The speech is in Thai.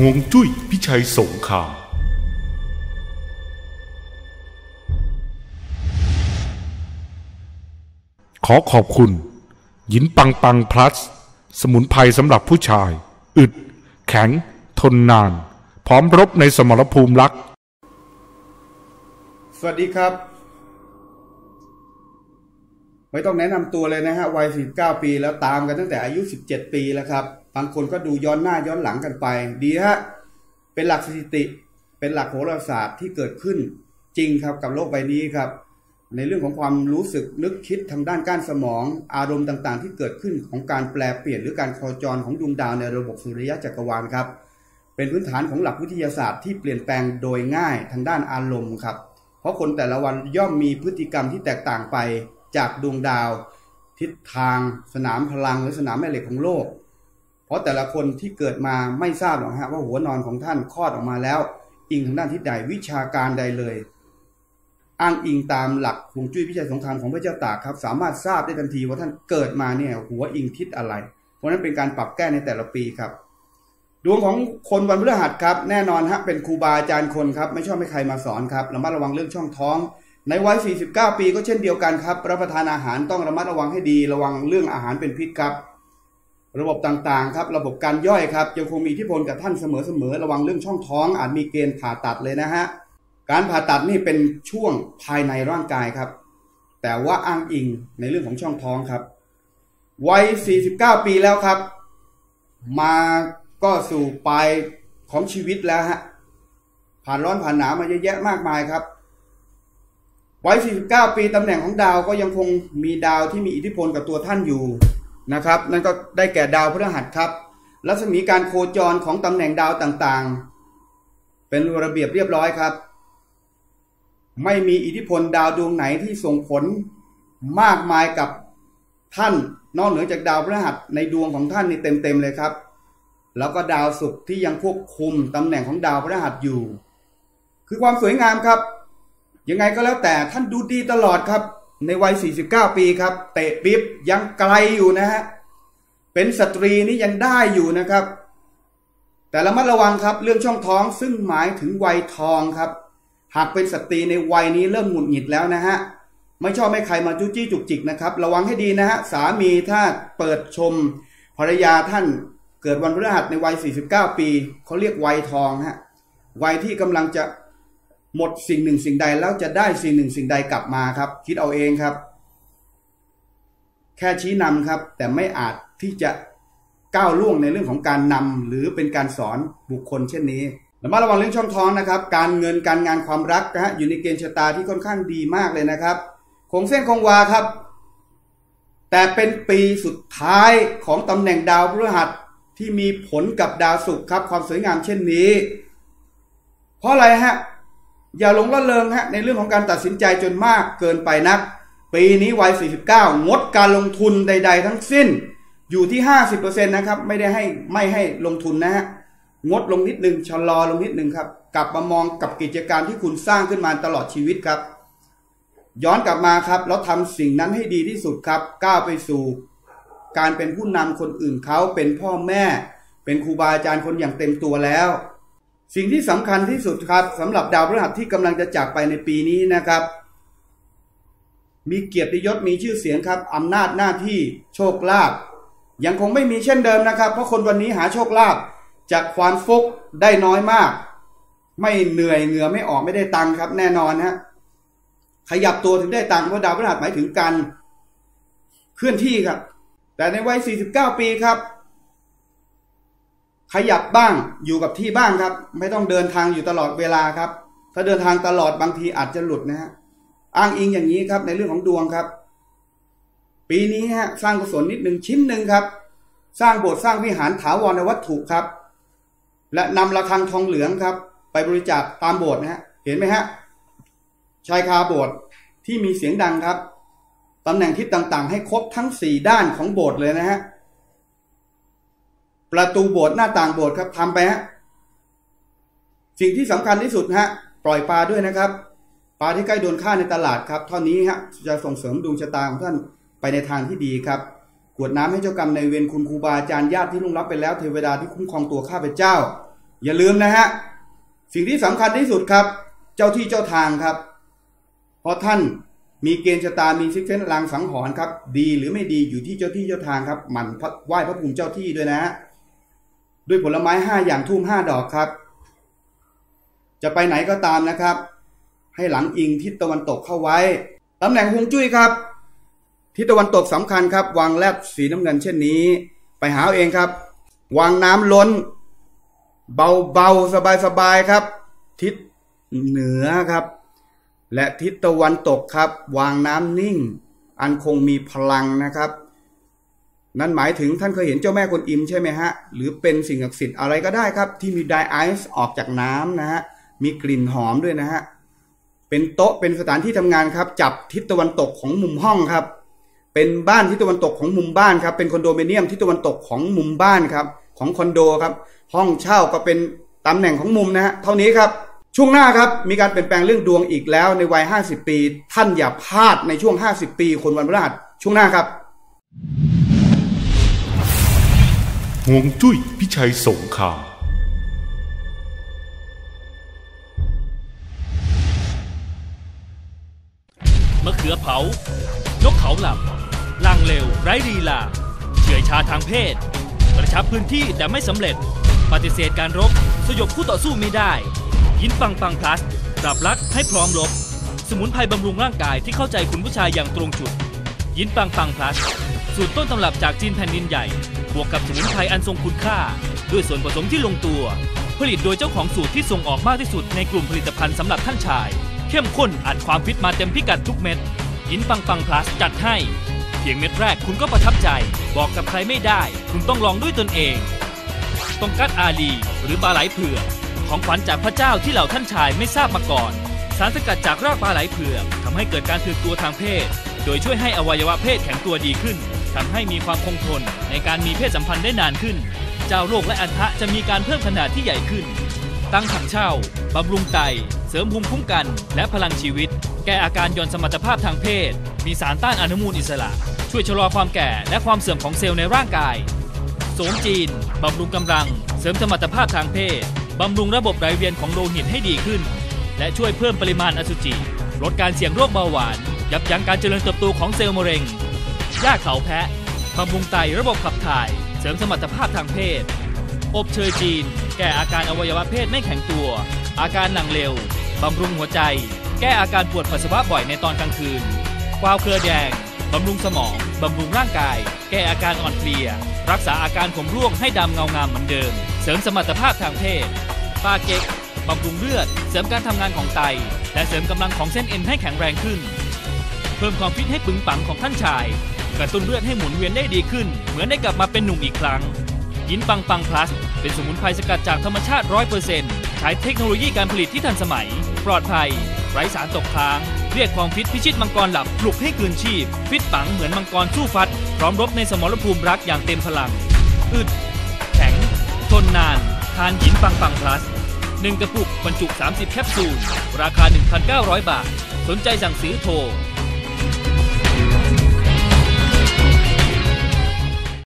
ห่วงจุ้ยพิชัยสงครามขอขอบคุณ หยินปังปังพลัส สมุนไพรสำหรับผู้ชาย อึด แข็ง ทนนาน พร้อมรบในสมรภูมิรัก สวัสดีครับ ไม่ต้องแนะนำตัวเลยนะฮะวัย 49 ปีแล้วตามกันตั้งแต่อายุ 17 ปีแล้วครับ บางคนก็ดูย้อนหน้าย้อนหลังกันไป ดีฮะเป็นหลักสถิติ เป็นหลักโหราศาสตร์ที่เกิดขึ้นจริงครับกับโลกใบนี้ครับ ในเรื่องของความรู้สึกนึกคิดทางด้านก้านสมอง อารมณ์ต่างๆ ที่เกิดขึ้นของการแปลเปลี่ยนหรือการโคจรของดวงดาวในระบบสุริยะจักรวาลครับ เป็นพื้นฐานของหลักวิทยาศาสตร์ที่เปลี่ยนแปลงโดยง่ายทางด้านอารมณ์ครับ เพราะคนแต่ละวันย่อมมีพฤติกรรมที่แตกต่างไปจากดวงดาว ทิศทาง สนามพลังหรือสนามแม่เหล็กของโลก เพราะแต่ละคนที่เกิดมาไม่ทราบหรอกฮะว่าหัวนอนของท่านคลอดออกมาแล้วอิงทางด้านทิศใดวิชาการใดเลย อ้างอิงตามหลักฮวงจุ้ยพิชัยสงครามของพระเจ้าตากครับ สามารถทราบได้ทันทีว่าท่านเกิดมาเนี่ยหัวอิงทิศอะไร เพราะนั้นเป็นการปรับแก้ในแต่ละปีครับ ดวงของคนวันพฤหัสครับ แน่นอนฮะเป็นครูบาอาจารย์คนครับ ไม่ชอบให้ใครมาสอนครับระมัดระวังเรื่องช่องท้อง ในวัย 49 ปีก็เช่นเดียวกันครับรับประทานอาหารต้องระมัดระวังให้ดี ระวังเรื่องอาหารเป็นพิษครับ ระบบต่างๆครับระบบการย่อยครับยังคงมีอิทธิพลกับท่านเสมอๆระวังเรื่องช่องท้อง อาจมีเกณฑ์ผ่าตัดเลยนะฮะการผ่าตัดนี่เป็นช่วงภายในร่างกายครับ แต่ว่าอ้างอิงในเรื่องของช่องท้องครับวัย 49 ปีแล้วครับ มาก็สู่ปลายของชีวิตแล้วฮะผ่านร้อนผ่านหนาวมาเยอะแยะมากมายครับวัย 49 ปีตำแหน่งของดาวก็ยังคงมีดาวที่มีอิทธิพลกับตัวท่านอยู่ นะครับ นั่นก็ได้แก่ดาวพฤหัสครับ รัศมีการโคจรของตำแหน่งดาวต่างๆ เป็นระเบียบเรียบร้อยครับ ไม่มีอิทธิพลดาวดวงไหนที่ส่งผลมากมายกับท่านนอกเหนือจากดาวพฤหัสในดวงของท่านนี่เต็มๆเลยครับ แล้วก็ดาวศุกร์ที่ยังควบคุมตำแหน่งของดาวพฤหัสอยู่ คือความสวยงามครับ ยังไงก็แล้วแต่ท่านดูดีตลอดครับ ในวัย 49 ปีครับ เตะปิ๊บยังไกลอยู่นะฮะ เป็นสตรีนี่ยังได้อยู่นะครับ แต่ระมัดระวังครับ เรื่องช่องท้องซึ่งหมายถึงวัยทองครับ หากเป็นสตรีในวัยนี้เริ่มหงุดหงิดแล้วนะฮะ ไม่ชอบให้ใครมาจุ้จี้จุกจิกนะครับ ระวังให้ดีนะฮะ สามีถ้าเปิดชมภรรยาท่านเกิดวันพฤหัสในวัย 49 ปี เขาเรียกวัยทองฮะ วัยที่กำลังจะ หมดสิ่งหนึ่งสิ่งใดแล้วจะได้สิ่งหนึ่งสิ่งใดกลับมาครับ คิดเอาเองครับ แค่ชี้นำครับ แต่ไม่อาจที่จะก้าวล่วงในเรื่องของการนำหรือเป็นการสอนบุคคลเช่นนี้ระมัดระวังเรื่องช่องท้องนะครับ การเงินการงานความรักนะฮะอยู่ในเกณฑ์ชะตาที่ค่อนข้างดีมากเลยนะครับคงเส้นคงวาครับ แต่เป็นปีสุดท้ายของตำแหน่งดาวพฤหัสที่มีผลกับดาวศุกร์ครับ ความสวยงามเช่นนี้ เพราะอะไรฮะ อย่าหลงละเลงฮะในเรื่องของการตัดสินใจจนมากเกินไปนัก ปีนี้วัย 49 งดการลงทุนใด ๆ ทั้งสิ้น อยู่ที่ 50%นะครับไม่ได้ให้ไม่ให้ลงทุนนะฮะงดลงนิดนึงชะลอลงนิดนึงครับ กลับมามองกับกิจการที่คุณสร้างขึ้นมาตลอดชีวิตครับ ย้อนกลับมาครับแล้วทำสิ่งนั้นให้ดีที่สุดครับก้าวไปสู่ การเป็นผู้นำคนอื่นเขาเป็นพ่อแม่ เป็นครูบาอาจารย์คนอย่างเต็มตัวแล้ว สิ่งที่สำคัญที่สุดครับสำหรับดาวพฤหัสที่กำลังจะจากไปในปีนี้นะครับ มีเกียรติยศมีชื่อเสียงครับอำนาจหน้าที่โชคลาภยังคงไม่มีเช่นเดิมนะครับ เพราะคนวันนี้หาโชคลาภจากความฟุกได้น้อยมาก ไม่เหนื่อยเหงื่อไม่ออกไม่ได้ตังค์ครับ แน่นอนฮะขยับตัวถึงได้ตังค์เพราะดาวพฤหัสหมายถึงการเคลื่อนที่ครับ แต่ในวัย 49 ปีครับ ขยับบ้างอยู่กับที่บ้างครับ ไม่ต้องเดินทางอยู่ตลอดเวลาครับ ถ้าเดินทางตลอดบางทีอาจจะหลุดนะฮะอ้างอิงอย่างนี้ครับ ในเรื่องของดวงครับ ปีนี้ฮะสร้างกุศลนิดหนึ่งชิ้นหนึ่งครับ สร้างโบสถ์สร้างวิหารถาวรวัตถุครับ และนำระฆังทองเหลืองครับ ไปบริจาคตามโบสถ์นะฮะเห็นไหมฮะชายคาโบสถ์ที่มีเสียงดังครับตำแหน่งทิศต่างๆ ให้ครบทั้งสี่ด้านของโบสถ์เลยนะฮะ ประตูโบสถ์หน้าต่างโบสถ์ครับทำไปฮะสิ่งที่สำคัญที่สุดฮะปล่อยปลาด้วยนะครับ ปลาที่ใกล้โดนฆ่าในตลาดครับเท่านี้ฮะจะส่งเสริมดวงชะตาของท่านไปในทางที่ดีครับกวดน้ำให้เจ้ากรรมในเวรคุณครูบาอาจารย์ญาติที่ลุ่งรับไปแล้วเทวดาที่คุ้มครองตัวข้าพเจ้า อย่าลืมนะฮะสิ่งที่สำคัญที่สุดครับ เจ้าที่เจ้าทางครับ เพราะท่านมีเกณฑ์ชะตามีซิกเซนลางสังหรณ์ครับ ดีหรือไม่ดีอยู่ที่เจ้าที่เจ้าทางครับหมั่นไหว้พระภูมิเจ้าที่ด้วยนะฮะ ด้วยผลไม้ห้าอย่างทุ่มห้าดอกครับ จะไปไหนก็ตามนะครับ ให้หลังอิงทิศตะวันตกเข้าไว้ตำแหน่งฮวงจุ้ยครับ ทิศตะวันตกสำคัญครับ วางแลบสีน้ำเงินเช่นนี้ ไปหาเองครับ วางน้ำล้น เบาๆสบายๆครับ ทิศเหนือครับ และทิศตะวันตกครับ วางน้ำนิ่ง อันคงมีพลังนะครับ นั่นหมายถึงท่านเคยเห็นเจ้าแม่กวนอิมใช่ไหมฮะ หรือเป็นสิ่งศักดิ์สิทธิ์อะไรก็ได้ครับ ที่มีไดไอซ์ออกจากน้ำนะฮะ มีกลิ่นหอมด้วยนะฮะ เป็นโต๊ะเป็นสถานที่ทำงานครับ จับทิศตะวันตกของมุมห้องครับ เป็นบ้านทิศตะวันตกของมุมบ้านครับ เป็นคอนโดมิเนียมทิศตะวันตกของมุมบ้านครับ ของคอนโดครับ ห้องเช่าก็เป็นตำแหน่งของมุมนะฮะ เท่านี้ครับ ช่วงหน้าครับ มีการเปลี่ยนแปลงเรื่องดวงอีกแล้วในวัย 50 ปี ท่านอย่าพลาดในช่วง 50 ปี คนวันพฤหัสช่วงหน้าครับ ห่วงจุ้ยพิชัยสงครามมะเขือเผา นกเขาหลับลังเร็วไร้ลีลาเฉื่อยชาทางเพศ กระชับพื้นที่แต่ไม่สำเร็จ ปฏิเสธการรบ สยบคู่ต่อสู้ไม่ได้ ยินปังปังพลัสปรับรักให้พร้อมรบ สมุนไพรบำรุงร่างกายที่เข้าใจคุณผู้ชายอย่างตรงจุด ยินปังปังพลัส สูตรต้นตำรับจากจีนแผ่นดินใหญ่ บวกกับสมุนไพรอันทรงคุณค่า ด้วยส่วนผสมที่ลงตัว ผลิตโดยเจ้าของสูตรที่ส่งออกมากที่สุดในกลุ่มผลิตภัณฑ์สำหรับท่านชาย เข้มข้นอัดความฟิตมาเต็มพิกัดทุกเม็ดยินปังปังพลัสจัดให้ เพียงเม็ดแรกคุณก็ประทับใจ บอกกับใครไม่ได้ คุณต้องลองด้วยตนเองตองกัดอาลี หรือปลาไหลเผือกของขวัญจากพระเจ้าที่เหล่าท่านชายไม่ทราบมาก่อน สารสกัดจากรากปลาไหลเผือกทำให้เกิดการตื่นตัวทางเพศ โดยช่วยให้อวัยวะเพศแข็งตัวดีขึ้น ทำให้มีความคงทนในการมีเพศสัมพันธ์ได้นานขึ้น เจ้าโรคและอันทะจะมีการเพิ่มขนาดที่ใหญ่ขึ้น ตั้งถังเช่าบำรุงไต เสริมภูมิคุ้มกัน และพลังชีวิต แก้อาการหย่อนสมรรถภาพทางเพศ มีสารต้านอนุมูลอิสระ ช่วยชะลอความแก่และความเสื่อมของเซลล์ในร่างกาย โสมจีนบำรุงกำลัง เสริมสมรรถภาพทางเพศบำรุงระบบไหลเวียนของโลหิตให้ดีขึ้น และช่วยเพิ่มปริมาณอสุจิ ลดการเสี่ยงโรคเบาหวาน ยับยั้งการเจริญเติบโตของเซลล์มะเร็ง หญ้าเขาแพะบำรุงไตระบบขับถ่าย เสริมสมรรถภาพทางเพศ อบเชยจีน แก้อาการอวัยวะเพศไม่แข็งตัว อาการหนังเร็วบำรุงหัวใจ แก้อาการปวดปัสสาวะบ่อยในตอนกลางคืนกวาวเครือแดงบำรุงสมองบำรุงร่างกาย แก้อาการอ่อนเพลีย รักษาอาการผมร่วงให้ดำเงางามเหมือนเดิม เสริมสมรรถภาพทางเพศปาเก็กบำรุงเลือด เสริมการทำงานของไต และเสริมกำลังของเส้นเอ็นให้แข็งแรงขึ้น เพิ่มความฟิตให้ปึงปังของท่านชาย กระตุ้นเลือดให้หมุนเวียนได้ดีขึ้น เหมือนได้กลับมาเป็นหนุ่มอีกครั้ง ยินปังปังพลัส เป็นสมุนไพรสกัดจากธรรมชาติ 100%ใช้เทคโนโลยีการผลิตที่ทันสมัย ปลอดภัย ไร้สารตกค้าง เรียกความฟิตพิชิตมังกรหลับปลุกให้คืนชีพ ฟิตปังเหมือนมังกรสู้ฟัด พร้อมรบในสมรภูมิรักอย่างเต็มพลัง อึด แข็ง ทนนาน ทานหินปังปังพลัส1กระปุกบรรจุ 30 แคปซูล ราคา 1,900 บาท สนใจสั่งซื้อโทร